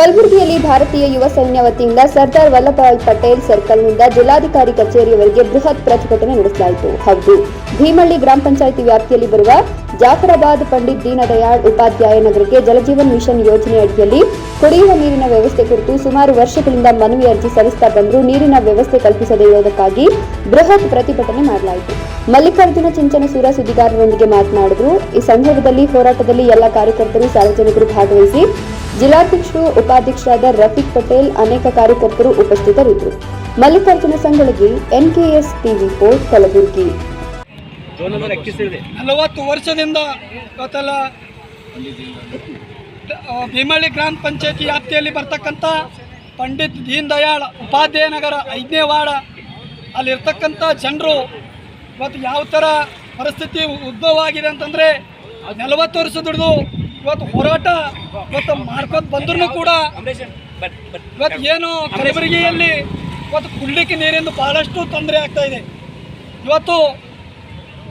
ಕಲಬುರಗಿಯಲ್ಲಿ ಭಾರತೀಯ ಯುವ ಸೈನ್ಯ ವತಿಯಿಂದ ಸರ್ದಾರ್ ವಲ್ಲಭಭಾಯ್ ಪಟೇಲ್ ಸರ್ಕಲ್ನಿಂದ ಜಿಲ್ಲಾಧಿಕಾರಿ ಕಚೇರಿಯವರೆಗೆ ಬೃಹತ್ ಪ್ರತಿಭಟನೆ ನಡೆಸಲಾಯಿತು. ಹೌದು, ಭೀಮಳ್ಳಿ ಗ್ರಾಮ ಪಂಚಾಯಿತಿ ವ್ಯಾಪ್ತಿಯಲ್ಲಿ ಬರುವ ಜಾಫರಾಬಾದ್ ಪಂಡಿತ್ ದೀನದಯಾಳ್ ಉಪಾಧ್ಯಾಯ ನಗರಕ್ಕೆ ಜಲಜೀವನ್ ಮಿಷನ್ ಯೋಜನೆ ಅಡಿಯಲ್ಲಿ ಕುಡಿಯುವ ನೀರಿನ ವ್ಯವಸ್ಥೆ ಕುರಿತು ಸುಮಾರು ವರ್ಷಗಳಿಂದ ಮನವಿ ಅರ್ಜಿ ಸಲ್ಲಿಸ್ತಾ ಬಂದರೂ ನೀರಿನ ವ್ಯವಸ್ಥೆ ಕಲ್ಪಿಸದೇ ಇರುವುದಕ್ಕಾಗಿ ಬೃಹತ್ ಪ್ರತಿಭಟನೆ ಮಾಡಲಾಯಿತು. ಮಲ್ಲಿಕಾರ್ಜುನ ಚಿಂಚನಸೂರ ಸುದ್ದಿಗಾರರೊಂದಿಗೆ ಮಾತನಾಡಿದರು. ಈ ಸಂದರ್ಭದಲ್ಲಿ ಹೋರಾಟದಲ್ಲಿ ಎಲ್ಲ ಕಾರ್ಯಕರ್ತರು ಸಾರ್ವಜನಿಕರು ಭಾಗವಹಿಸಿ ಜಿಲ್ಲಾಧ್ಯಕ್ಷರು ಉಪಾಧ್ಯಕ್ಷರಾದ ರಫೀಕ್ ಪಟೇಲ್ ಅನೇಕ ಕಾರ್ಯಕರ್ತರು ಉಪಸ್ಥಿತರಿದ್ದರು. ಮಲ್ಲಿಕಾರ್ಜುನ ಸಂಗಳಿಗೆ ಎನ್ಕೆಎಸ್ ಟಿವಿ ಫೋರ್ ಕಲಬುರಗಿ. ನಲವತ್ತು ವರ್ಷದಿಂದ ಇವತ್ತೆಲ್ಲ ಭೀಮಳ್ಳಿ ಗ್ರಾಮ ಪಂಚಾಯತಿ ವ್ಯಾಪ್ತಿಯಲ್ಲಿ ಬರ್ತಕ್ಕಂಥ ಪಂಡಿತ್ ದೀನ್ ದಯಾಳ್ ಉಪಾಧ್ಯಾಯ ನಗರ ಐದನೇ ವಾರ್ಡ ಅಲ್ಲಿರ್ತಕ್ಕಂಥ ಜನರು ಇವತ್ತು ಯಾವ ಥರ ಪರಿಸ್ಥಿತಿ ಉದ್ಭವ ಆಗಿದೆ ಅಂತಂದರೆ ನಲವತ್ತು ವರ್ಷ ದುಡಿದು ಇವತ್ತು ಹೋರಾಟ ಇವತ್ತು ಮಾಡ್ಕೊಂಡು ಬಂದ್ರೂ ಕೂಡ ಇವತ್ತು ಏನು ಕಲಬುರಗಿಯಲ್ಲಿ ಇವತ್ತು ಕುಡ್ಲಿಕ್ಕೆ ನೀರಿಂದ ಭಾಳಷ್ಟು ತೊಂದರೆ ಆಗ್ತಾ ಇದೆ. ಇವತ್ತು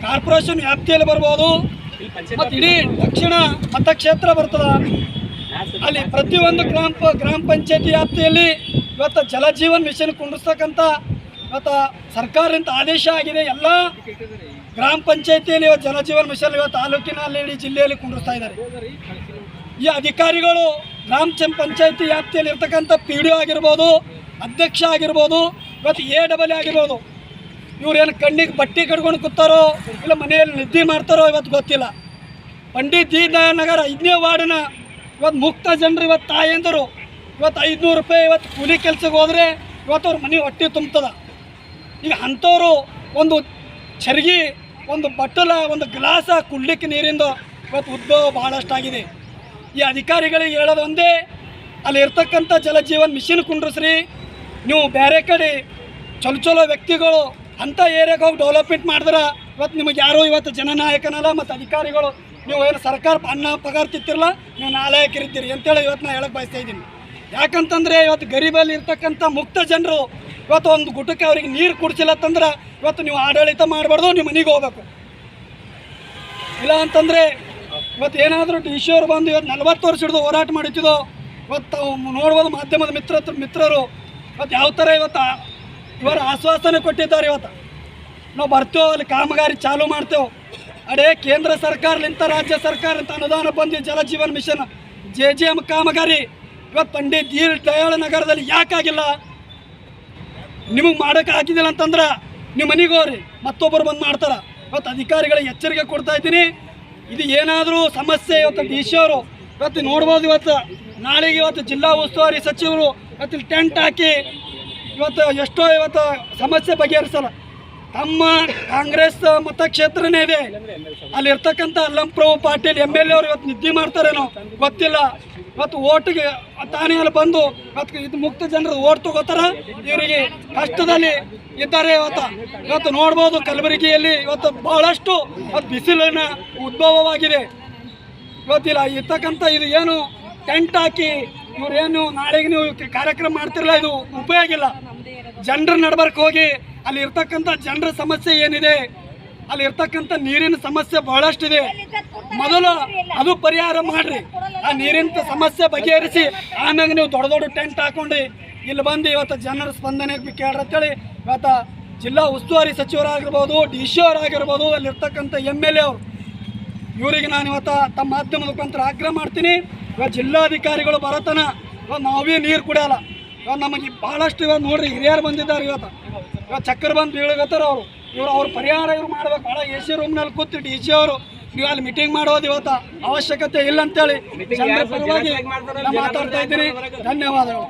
ಕಾರ್ಪೊರೇಷನ್ ವ್ಯಾಪ್ತಿಯಲ್ಲಿ ಬರ್ಬೋದು, ಮತ್ತು ಇಡೀ ದಕ್ಷಿಣ ಮತಕ್ಷೇತ್ರ ಬರ್ತದ. ಅಲ್ಲಿ ಪ್ರತಿಯೊಂದು ಗ್ರಾಮ ಗ್ರಾಮ ಪಂಚಾಯತಿ ವ್ಯಾಪ್ತಿಯಲ್ಲಿ ಇವತ್ತು ಜಲಜೀವನ್ ಮಿಷನ್ ಕುಂಡಿಸ್ತಕ್ಕಂಥ ಇವತ್ತು ಸರ್ಕಾರದಿಂದ ಆದೇಶ ಆಗಿದೆ, ಎಲ್ಲ ಗ್ರಾಮ ಪಂಚಾಯತಿಯಲ್ಲಿ ಇವತ್ತು ಜಲಜೀವನ ಮಿಷನ್ ಇವತ್ತು ತಾಲೂಕಿನಲ್ಲಿ ಇಡೀ ಜಿಲ್ಲೆಯಲ್ಲಿ ಕುಂಡಿಸ್ತಾ ಇದ್ದಾರೆ. ಈ ಅಧಿಕಾರಿಗಳು ಗ್ರಾಮ ಪಂಚಾಯತಿ ವ್ಯಾಪ್ತಿಯಲ್ಲಿ ಇರ್ತಕ್ಕಂಥ ಪಿ ಡಿ ಆಗಿರ್ಬೋದು, ಅಧ್ಯಕ್ಷ ಆಗಿರ್ಬೋದು, ಇವತ್ತು ಎ ಡಬಲ್ ಆಗಿರ್ಬೋದು ಇವ್ರೇನು ಕಣ್ಣಿಗೆ ಬಟ್ಟೆ ಕಟ್ಕೊಂಡು ಕೂತಾರೋ ಇಲ್ಲ ಮನೆಯಲ್ಲಿ ನಿದ್ದೆ ಮಾಡ್ತಾರೋ ಇವತ್ತು ಗೊತ್ತಿಲ್ಲ. ಪಂಡಿತ್ ದೀನದಯಾಳ್ ನಗರ ಐದನೇ ವಾರ್ಡಿನ ಇವತ್ತು ಮುಕ್ತ ಜನರು ಇವತ್ತು ತಾಯಂದರು, ಇವತ್ತು ಐದುನೂರು ರೂಪಾಯಿ ಇವತ್ತು ಕೂಲಿ ಕೆಲಸಕ್ಕೆ ಹೋದರೆ ಇವತ್ತು ಅವ್ರ ಮನೆ ಹೊಟ್ಟೆ ತುಂಬ್ತದ. ಈಗ ಅಂಥವ್ರು ಒಂದು ಚರ್ಗಿ, ಒಂದು ಬಟ್ಟಲ, ಒಂದು ಗ್ಲಾಸ ಕುಡ್ಲಿಕ್ಕೆ ನೀರಿಂದ ಇವತ್ತು ಉದ್ಭವ ಭಾಳಷ್ಟಾಗಿದೆ ಈ ಅಧಿಕಾರಿಗಳಿಗೆ ಹೇಳೋದು ಒಂದೇ, ಅಲ್ಲಿ ಇರ್ತಕ್ಕಂಥ ಜಲಜೀವನ್ ಮಿಷಿನ್ ಕುಂಡ್ರಸ್ರಿ, ನೀವು ಬೇರೆ ಕಡೆ ಚಲೋ ಚಲೋ ವ್ಯಕ್ತಿಗಳು ಅಂಥ ಏರಿಯಾಗೆ ಹೋಗಿ ಡೆವಲಪ್ಮೆಂಟ್ ಮಾಡಿದ್ರೆ ಇವತ್ತು ನಿಮಗೆ ಯಾರೂ ಇವತ್ತು ಜನನಾಯಕನಲ್ಲ ಮತ್ತು ಅಧಿಕಾರಿಗಳು, ನೀವು ಏನು ಸರ್ಕಾರ ಅನ್ನ ಪಗಾರ ತಿತ್ತಿರಲ್ಲ ನೀವು ನಾಲಾಯಕರಿದ್ದೀರಿ ಅಂತೇಳಿ ಇವತ್ತು ನಾನು ಹೇಳಕ್ಕೆ ಬಯಸ್ತಾ ಇದ್ದೀನಿ. ಯಾಕಂತಂದರೆ ಇವತ್ತು ಗರೀಬಲ್ಲಿ ಇರ್ತಕ್ಕಂಥ ಮುಕ್ತ ಜನರು ಇವತ್ತು ಒಂದು ಗುಟಕ್ಕೆ ಅವ್ರಿಗೆ ನೀರು ಕುಡಿಸಿಲ್ಲ ಅಂತಂದ್ರೆ ಇವತ್ತು ನೀವು ಆಡಳಿತ ಮಾಡಬಾರ್ದು ನೀವು ಮನೆಗೆ ಹೋಗ್ಬೇಕು. ಇಲ್ಲ ಅಂತಂದರೆ ಇವತ್ತು ಏನಾದರೂ ಡಿ ಸಿ ಅವ್ರು ಬಂದು ಇವತ್ತು ನಲ್ವತ್ತು ವರ್ಷ ಹಿಡಿದು ಹೋರಾಟ ಮಾಡಿದ್ದು ಇವತ್ತು ನೋಡ್ಬೋದು ಮಾಧ್ಯಮದ ಮಿತ್ರ ಮಿತ್ರರು, ಇವತ್ತು ಯಾವ ಥರ ಇವತ್ತು ಇವರು ಆಶ್ವಾಸನೆ ಕೊಟ್ಟಿದ್ದಾರೆ ಇವತ್ತು. ನಾವು ಬರ್ತೇವೆ, ಅಲ್ಲಿ ಕಾಮಗಾರಿ ಚಾಲು ಮಾಡ್ತೇವೆ. ಅಡೇ ಕೇಂದ್ರ ಸರ್ಕಾರಲಿಂತ ರಾಜ್ಯ ಸರ್ಕಾರಲಿಂತ ಅನುದಾನ ಬಂದು Jal Jeevan mission, J J M ಕಾಮಗಾರಿ, ಇವತ್ತು ಪಂಡಿತ್ ದೀನ್ ದಯಾಳ ನಗರದಲ್ಲಿ ಯಾಕಾಗಿಲ್ಲ? ನಿಮಗೆ ಮಾಡೋಕೆ ಹಾಕಿದಿಲ್ಲ ಅಂತಂದ್ರೆ ನಿಮ್ಮ ಮನೆಗೆ ಹೋಗ್ರಿ. ಮತ್ತೊಬ್ಬರು ಬಂದು ಮಾಡ್ತಾರೆ. ಇವತ್ತು ಅಧಿಕಾರಿಗಳಿಗೆ ಎಚ್ಚರಿಕೆ ಕೊಡ್ತಾ ಇದ್ದೀನಿ. ಇದು ಏನಾದರೂ ಸಮಸ್ಯೆ ಇವತ್ತು ಡಿ ಸಿ ಅವರು, ಇವತ್ತು ನೋಡ್ಬೋದು ಇವತ್ತು. ನಾಳೆಗೆ ಇವತ್ತು ಜಿಲ್ಲಾ ಉಸ್ತುವಾರಿ ಸಚಿವರು ಇವತ್ತು ಟೆಂಟ್ ಹಾಕಿ ಇವತ್ತು ಎಷ್ಟೋ ಇವತ್ತು ಸಮಸ್ಯೆ ಬಗೆಹರಿಸಲ್ಲ. ತಮ್ಮ ಕಾಂಗ್ರೆಸ್ ಮತಕ್ಷೇತ್ರನೇ ಇದೆ. ಅಲ್ಲಿರ್ತಕ್ಕಂಥ Allamprabhu Patil M L A ಅವರು ಇವತ್ತು ನಿದ್ದೆ ಮಾಡ್ತಾರೇನೋ ಗೊತ್ತಿಲ್ಲ. ಇವತ್ತು ಓಟಿಗೆ ತಾನೇ ಅಲ್ಲಿ ಬಂದು ಮತ್ತು ಇದು ಮುಕ್ತ ಜನರು ಓಟ್ ತಗೋತಾರ. ಇವರಿಗೆ ಕಷ್ಟದಲ್ಲಿ ಇದ್ದಾರೆ ಇವತ್ತು. ಇವತ್ತು ನೋಡ್ಬೋದು ಕಲಬುರಗಿಯಲ್ಲಿ ಇವತ್ತು ಬಹಳಷ್ಟು ಬಿಸಿಲಿನ ಉದ್ಭವವಾಗಿದೆ. ಇವತ್ತಿಲ್ಲ, ಇರ್ತಕ್ಕಂಥ ಇದು ಏನು ಟೆಂಟ್ ಹಾಕಿ ಇವರೇನು ನಾಳೆಗೆ ನೀವು ಕಾರ್ಯಕ್ರಮ ಮಾಡ್ತಿರಲ್ಲ, ಇದು ಉಪಯೋಗ ಇಲ್ಲ. ಜನರ ನಡ್ಬರ್ಕ್ ಹೋಗಿ ಅಲ್ಲಿ ಇರ್ತಕ್ಕಂಥ ಜನರ ಸಮಸ್ಯೆ ಏನಿದೆ, ಅಲ್ಲಿ ಇರ್ತಕ್ಕಂಥ ನೀರಿನ ಸಮಸ್ಯೆ ಬಹಳಷ್ಟಿದೆ. ಮೊದಲು ಅದು ಪರಿಹಾರ ಮಾಡ್ರಿ. ಆ ನೀರಿನ ಸಮಸ್ಯೆ ಬಗೆಹರಿಸಿ, ಆಮ್ಯಾಗ ನೀವು ದೊಡ್ಡ ದೊಡ್ಡ ಟೆಂಟ್ ಹಾಕೊಂಡು ಇಲ್ಲಿ ಬಂದು ಇವತ್ತು ಜನರ ಸ್ಪಂದನೆ ಕೇಳ್ರಿ ಅಂತೇಳಿ ಇವತ್ತು ಜಿಲ್ಲಾ ಉಸ್ತುವಾರಿ ಸಚಿವರಾಗಿರ್ಬೋದು ಡಿ ಸಿ ಅವರಾಗಿರ್ಬೋದು, ಅಲ್ಲಿರ್ತಕ್ಕಂಥ ಎಂ ಎಲ್ ಎ ಅವರು. ಇವರಿಗೆ ನಾನು ಇವತ್ತು ತಮ್ಮ ಮಾಧ್ಯಮದ ಮುಖಾಂತರ ಆಗ್ರಹ ಮಾಡ್ತೀನಿ. ಇವಾಗ ಜಿಲ್ಲಾಧಿಕಾರಿಗಳು ಬರತನ ಇವಾಗ ನಾವೇ ನೀರು ಕುಡಿಯಲ್ಲ. ಇವಾಗ ನಮಗೆ ಭಾಳಷ್ಟು ಇವಾಗ ನೋಡ್ರಿ ಹಿರಿಯರು ಬಂದಿದ್ದಾರೆ ಇವತ್ತು. ಇವಾಗ ಚಕ್ರ ಬಂದು ಬೀಳಗತ್ತಾರ ಅವರು. ಇವರು ಅವ್ರ ಪರಿಹಾರ ಇವ್ರು ಮಾಡ್ಬೇಕು. ಭಾಳ ಎ ಸಿ ರೂಮ್ನಲ್ಲಿ ಕೂತು ಡಿ ಸಿ ಅವರು ನೀವು ಅಲ್ಲಿ ಮೀಟಿಂಗ್ ಮಾಡೋದು ಇವತ್ತು ಅವಶ್ಯಕತೆ ಇಲ್ಲ ಅಂತೇಳಿ ಮಾತಾಡ್ತಾ ಇದ್ದೀನಿ. ಧನ್ಯವಾದಗಳು.